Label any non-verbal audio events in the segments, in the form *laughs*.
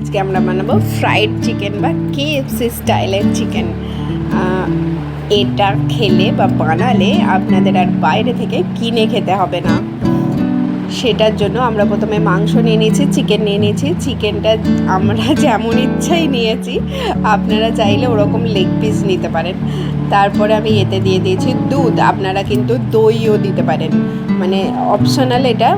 আজকে আমরা বানাবো ফ্রাইড চিকেন বা কেএফসি স্টাইলের চিকেন এটা খেলে বা বানালে আপনাদের আর বাইরে থেকে কিনে খেতে হবে না। সেটার জন্য আমরা প্রথমে মাংস নিয়ে নিয়েছি চিকেন নিয়ে নিয়েছি। চিকেনটা আমরা *laughs* যেমন ইচ্ছাই নিয়েছি, আপনারা চাইলে ওরকম লেগ পিস নিতে পারেন। তারপরে আমি এতে দিয়ে দিয়েছি দুধ, আপনারা কিন্তু দইও দিতে পারেন। মানে অপশনাল এটা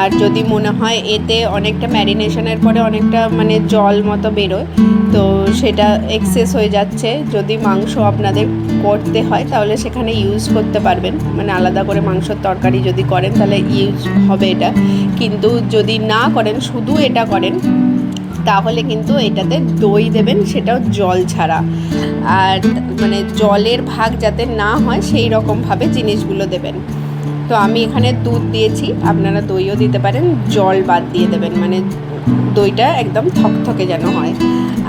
আর যদি মনে হয় এতে অনেকটা ম্যারিনেশনের পরে অনেকটা মানে জল মতো বেরোয়, তো সেটা এক্সেস হয়ে যাচ্ছে। যদি মাংস আপনাদের করতে হয়, তাহলে সেখানে ইউজ করতে পারবেন। মানে আলাদা করে মাংসর তরকারি যদি করেন, তাহলে ইউজ হবে এটা। কিন্তু যদি না করেন, শুধু এটা করেন, তাহলে কিন্তু এটাতে দই দেবেন, সেটাও জল ছাড়া। আর মানে জলের ভাগ যাতে না হয়, সেই রকমভাবে জিনিসগুলো দেবেন। তো আমি এখানে দুধ দিয়েছি। আপনারা দইও দিতে পারেন, জল বাদ দিয়ে দেবেন মানে দইটা একদম থকথকে যেন হয়।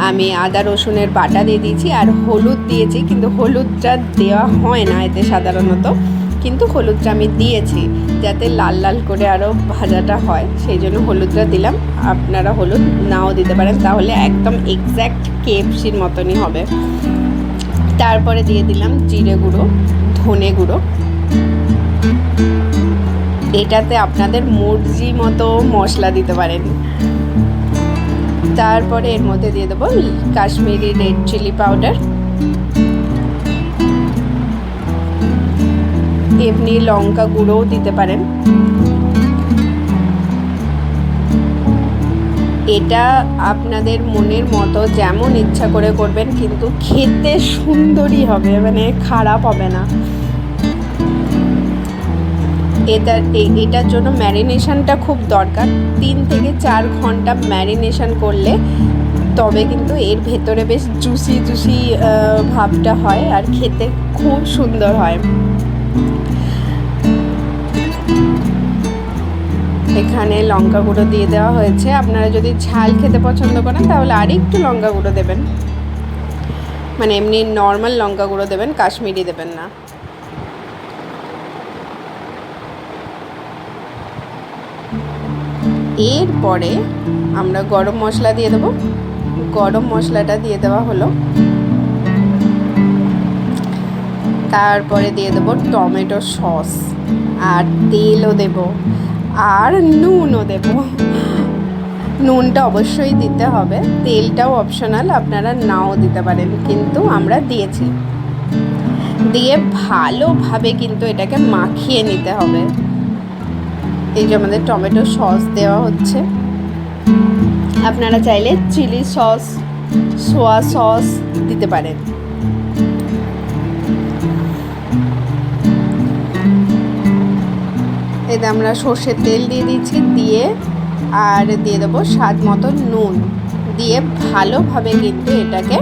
আমি আদা, রসুনের বাটা দিয়ে দিয়েছি আর হলুদ দিয়েছি, কিন্তু হলুদটা দেওয়া হয় না এতে সাধারণত। কিন্তু হলুদটা আমি দিয়েছি, যাতে লাল লাল করে আরও ভাজাটা হয়। সেই জন্য হলুদটা দিলাম। আপনারা হলুদ নাও দিতে পারেন, তাহলে একদম এক্স্যাক্ট কেএফসির মতনই হবে। তারপরে দিয়ে দিলাম জিরে গুঁড়ো, ধনে গুঁড়ো। এটাতে আপনাদের মর্জি মতো মশলা দিতে পারেন। তারপরে এর মধ্যে দিয়ে দেবো কাশ্মীরি রেড চিলি পাউডার। এমনি লঙ্কা গুঁড়োও দিতে পারেন। এটা আপনাদের মনের মতো যেমন ইচ্ছা করে করবেন, কিন্তু খেতে সুন্দরই হবে মানে খারাপ হবে না। এটা, এ- এটার জন্য ম্যারিনেশনটা খুব দরকার। তিন থেকে চার ঘণ্টা ম্যারিনেশন করলে তবে কিন্তু এর ভেতরে বেশ জুসি জুসি ভাবটা হয় আর খেতে খুব সুন্দর হয়। এখানে লঙ্কা গুঁড়ো দিয়ে দেওয়া হয়েছে। আপনারা যদি ঝাল খেতে পছন্দ করেন তাহলে আর একটু লঙ্কা গুঁড়ো দেবেন। মানে এমনি নর্মাল লঙ্কা গুঁড়ো দেবেন, কাশ্মীরি দেবেন না। এরপরে আমরা গরম মশলা দিয়ে দেবো। গরম মশলাটা দিয়ে দেওয়া হলো। তারপরে দিয়ে দেবো টমেটো সস। আর তেলও দেব। আর নুনও দেব। নুনটা অবশ্যই দিতে হবে। তেলটাও অপশনাল আপনারা নাও দিতে পারেন। কিন্তু আমরা দিয়েছি। দিয়ে ভালোভাবে কিন্তু এটাকে মাখিয়ে নিতে হবে। এই যে আমাদের টমেটো সস দেওয়া হচ্ছে। আপনারা চাইলে চিলি সস, সোয়া সস দিতে পারেন। এতে আমরা সর্ষের তেল দিয়ে দিচ্ছি, দিয়ে আর দিয়ে দেবো স্বাদ মতো নুন। দিয়ে ভালোভাবে কিন্তু এটাকে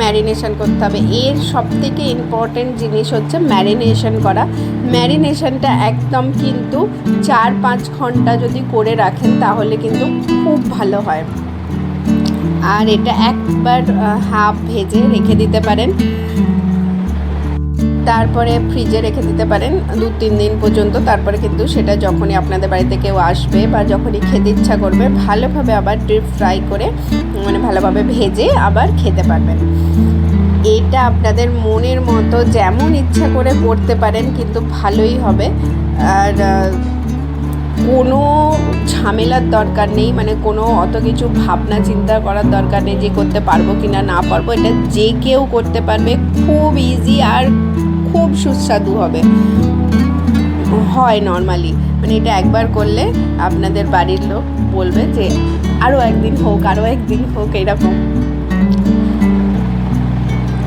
ম্যারিনেশন করতে হবে। এর সব থেকে ইম্পর্টেন্ট জিনিস হচ্ছে ম্যারিনেশন করা। ম্যারিনেশনটা একদম কিন্তু চার পাঁচ ঘণ্টা যদি করে রাখেন তাহলে কিন্তু খুব ভালো হয়। আর এটা একবার হাফ ভেজে রেখে দিতে পারেন। তারপরে ফ্রিজে রেখে দিতে পারেন দু, তিন দিন পর্যন্ত। তারপরে কিন্তু সেটা যখনই আপনাদের বাড়িতে কেউ আসবে বা যখনই খেতে ইচ্ছা করবে, ভালোভাবে আবার ডিপ ফ্রাই করে মানে ভালোভাবে ভেজে আবার খেতে পারবেন। এটা আপনাদের মনের মতো যেমন ইচ্ছা করে করতে পারেন, কিন্তু ভালোই হবে। আর কোনো ঝামেলার দরকার নেই মানে কোনো অত কিছু ভাবনা চিন্তা করার দরকার নেই যে করতে পারব কি না না পারব। এটা যে কেউ করতে পারবে, খুব ইজি আর সুস্বাদু হবে। হয় নর্মালি মানে এটা একবার করলে আপনাদের বাড়ির লোক বলবে যে আরও একদিন হোক আরও একদিন হোক, এরকম।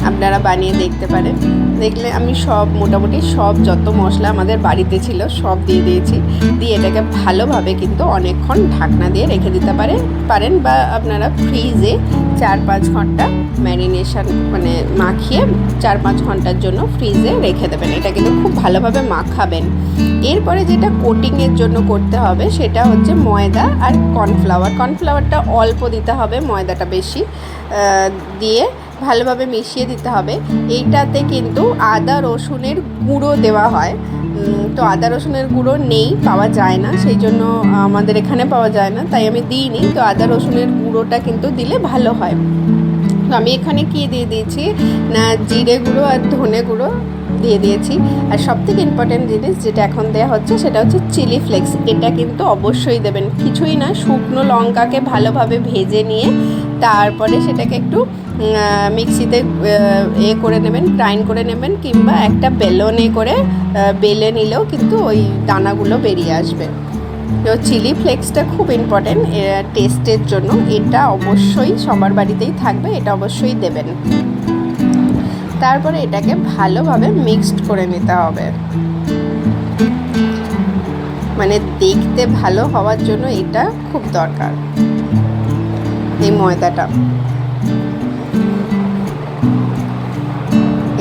আপনারা বানিয়ে দেখতে পারেন। দেখলে আমি সব, মোটামুটি সব যত মশলা আমাদের বাড়িতে ছিল, সব দিয়ে দিয়েছি। দিয়ে এটাকে ভালোভাবে কিন্তু অনেকক্ষণ ঢাকনা দিয়ে রেখে দিতে পারে, পারেন বা আপনারা ফ্রিজে চার পাঁচ ঘণ্টা ম্যারিনেশন মানে মাখিয়ে চার পাঁচ ঘণ্টার জন্য ফ্রিজে রেখে দেবেন। এটা কিন্তু খুব ভালোভাবে মাখাবেন। এরপরে যেটা কোটিংয়ের জন্য করতে হবে, সেটা হচ্ছে ময়দা আর কর্নফ্লাওয়ার কর্নফ্লাওয়ারটা অল্প দিতে হবে, ময়দাটা বেশি দিয়ে ভালোভাবে মিশিয়ে দিতে হবে। এইটাতে কিন্তু আদা, রসুনের গুঁড়ো দেওয়া হয়। তো আদা, রসুনের গুঁড়ো নেই, পাওয়া যায় না। সেই জন্য আমাদের এখানে পাওয়া যায় না, তাই আমি দিইনি। তো আদা, রসুনের গুঁড়োটা কিন্তু দিলে ভালো হয়। তো আমি এখানে কি দিয়ে দিয়েছি? না, জিরে গুঁড়ো আর ধনে গুঁড়ো দিয়ে দিয়েছি। আর সব থেকে ইম্পর্টেন্ট জিনিস যেটা এখন দেওয়া হচ্ছে, সেটা হচ্ছে চিলি ফ্লেক্স। এটা কিন্তু অবশ্যই দেবেন। কিছুই না, শুকনো লঙ্কাকে ভালোভাবে ভেজে নিয়ে তারপরে সেটাকে একটু মিক্সিতে এ করে নেবেন, গ্রাইন্ড করে নেবেন, কিংবা একটা বেলনে করে বেলে নিলেও কিন্তু ওই দানাগুলো বেরিয়ে আসবে। তো চিলি ফ্লেক্সটা খুব ইম্পর্টেন্ট টেস্টের জন্য। এটা অবশ্যই সবার বাড়িতেই থাকবে, এটা অবশ্যই দেবেন। তারপরে এটাকে ভালোভাবে মিক্সড করে নিতে হবে। মানে দেখতে ভালো হওয়ার জন্য এটা খুব দরকার, এই ময়দাটা।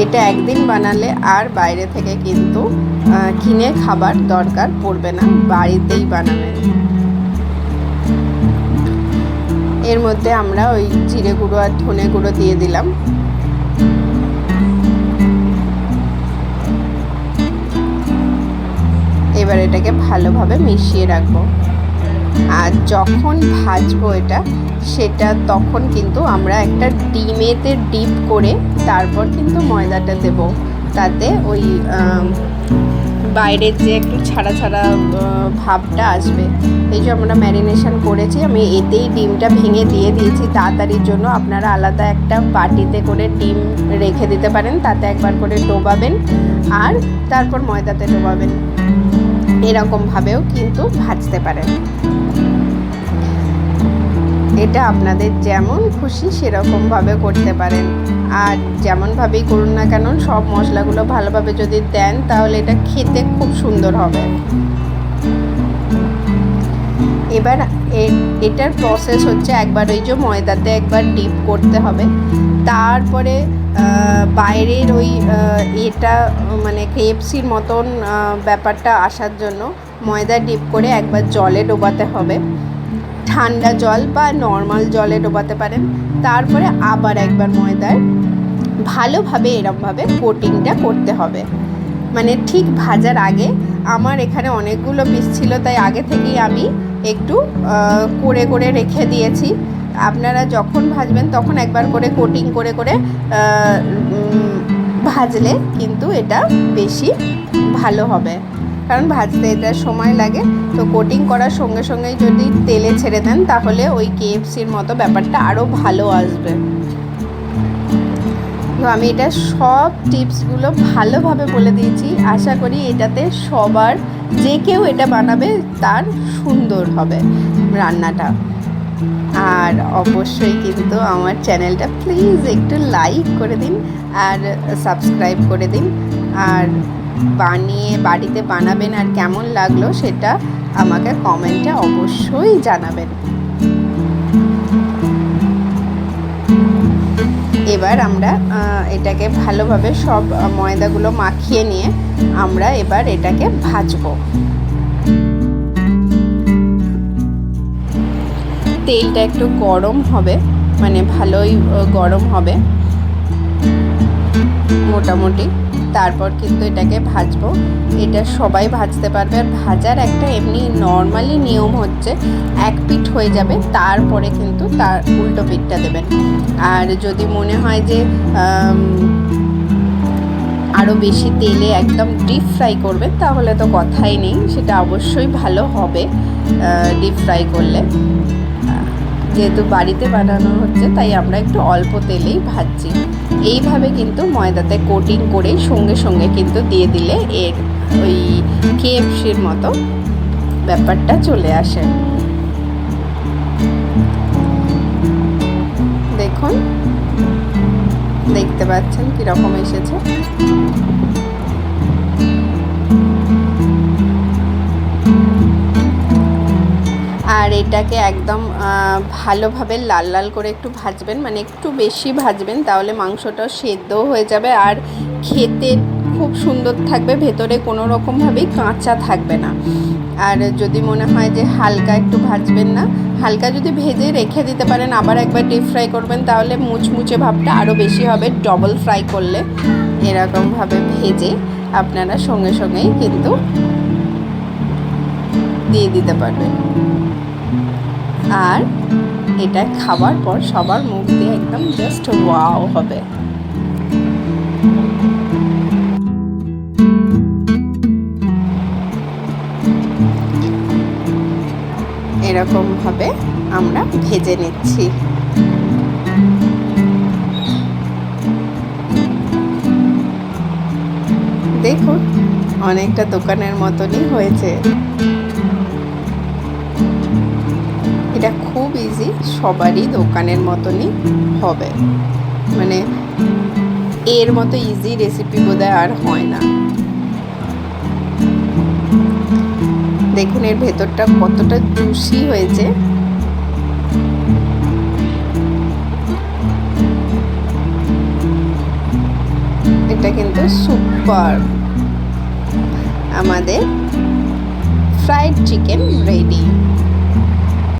এটা একদিন বানালে আর বাইরে থেকে কিন্তু কিনে খাবার দরকার পড়বে না, বাড়িতেই বানাবেন এর মধ্যে আমরা ওই জিরে গুঁড়ো আর ধনে গুঁড়ো দিয়ে দিলাম। এবার এটাকে ভালোভাবে মিশিয়ে রাখব। আর যখন ভাজবো এটা, সেটা তখন কিন্তু আমরা একটা ডিমেতে ডিপ করে তারপর কিন্তু ময়দাটা দেব। তাতে ওই বাইরের যে একটু ছাড়া ছাড়া ভাবটা আসবে। এই যে আমরা ম্যারিনেশন করেছি, আমি এতেই ডিমটা ভেঙে দিয়ে দিয়েছি। তাড়াতাড়ির জন্য আপনারা আলাদা একটা বাটিতে করে ডিম রেখে দিতে পারেন, তাতে একবার করে ডোবাবেন আর তারপর ময়দাতে ডোবাবেন। এরকমভাবেও কিন্তু ভাজতে পারেন। এটা আপনাদের যেমন খুশি সেরকমভাবে করতে পারেন। আর যেমনভাবেই করুন না কেন, সব মশলাগুলো ভালোভাবে যদি দেন, তাহলে এটা খেতে খুব সুন্দর হবে। এবার এটার প্রসেস হচ্ছে একবার ওই যে ময়দাতে একবার ডিপ করতে হবে। তারপরে বাইরের ওই এটা মানে কেএফসির মতন ব্যাপারটা আসার জন্য ময়দা ডিপ করে একবার জলে ডোবাতে হবে। ঠান্ডা জল বা নর্মাল জলে ডোবাতে পারেন। তারপরে আবার একবার ময়দার ভালোভাবে এরমভাবে কোটিংটা করতে হবে। মানে ঠিক ভাজার আগে, আমার এখানে অনেকগুলো পিস ছিল, তাই আগে থেকেই আমি একটু করে করে রেখে দিয়েছি। আপনারা যখন ভাজবেন, তখন একবার করে কোটিং করে করে ভাজলে কিন্তু এটা বেশি ভালো হবে। কারণ ভাজতে এটা সময় লাগে। তো কোটিং করার সঙ্গে সঙ্গেই যদি তেলে ছেড়ে দেন, তাহলে ওই কেএফসির মতো ব্যাপারটা আরও ভালো আসবে। তো আমি এটা সব টিপসগুলো ভালোভাবে বলে দিয়েছি। আশা করি এটাতে সবার যে কেউ এটা বানাবে, তার সুন্দর হবে রান্নাটা। আর অবশ্যই কিন্তু আমার চ্যানেলটা প্লিজ একটু লাইক করে দিন আর সাবস্ক্রাইব করে দিন। আর বানিয়ে বাড়িতে বানাবেন আর কেমন লাগল সেটা আমাকে কমেন্টে অবশ্যই জানাবেন। এবার আমরা এটাকে ভালোভাবে সব ময়দাগুলো মাখিয়ে নিয়ে আমরা এবার এটাকে ভাজবো। তেলটা একটু গরম হবে মানে ভালোই গরম হবে। মোটামুটি। তারপর কিন্তু এটাকে ভাজবো। এটা সবাই ভাজতে পারবে। আর ভাজার একটা এমনি নর্মালি নিয়ম হচ্ছে, এক পিঠ হয়ে যাবে, তারপরে কিন্তু তার উল্টো পিঠটা দেবেন। আর যদি মনে হয় যে আরও বেশি তেলে একদম ডিপ ফ্রাই করবেন তাহলে তো কথাই নেই। সেটা অবশ্যই ভালো হবে ডিপ ফ্রাই করলে। যেহেতু বাড়িতে বানানো হচ্ছে, তাই আমরা একটু অল্প তেলেই ভাজছি। এইভাবে কিন্তু ময়দাতে কোটিং করে সঙ্গে সঙ্গে কিন্তু দিয়ে দিলে এর ওই কেএফসির মতো ব্যাপারটা চলে আসে। দেখুন, দেখতে পাচ্ছেন কীরকম এসেছে। আর এটাকে একদম ভালোভাবে লাল লাল করে একটু ভাজবেন মানে একটু বেশি ভাজবেন, তাহলে মাংসটাও সেদ্ধও হয়ে যাবে আর খেতে খুব সুন্দর থাকবে, ভেতরে কোনো রকমভাবেই কাঁচা থাকবে না। আর যদি মনে হয় যে হালকা একটু ভাজবেন না, হালকা যদি ভেজে রেখে দিতে পারেন, আবার একবার ডিপ ফ্রাই করবেন, তাহলে মুচমুচে ভাবটা আরও বেশি হবে ডবল ফ্রাই করলে এরকমভাবে ভেজে আপনারা সঙ্গে সঙ্গেই কিন্তু দিয়ে দিতে পারবেন। আর এটা খাওয়ার পর সবার মুখ দিয়ে একদম জাস্ট ওয়াও হবে। এরকমভাবে আমরা ভেজে নিচ্ছি। দেখুন, অনেকটা দোকানের মতনই হয়েছে। সবারই দোকানের মতনই হবে। মানে এর মতো ইজি রেসিপি বোধহয় আর হয় না। দেখুন, এর ভেতরটা কতটা জুসি হয়েছে। এটা কিন্তু সুপার আমাদের ফ্রাইড চিকেন রেডি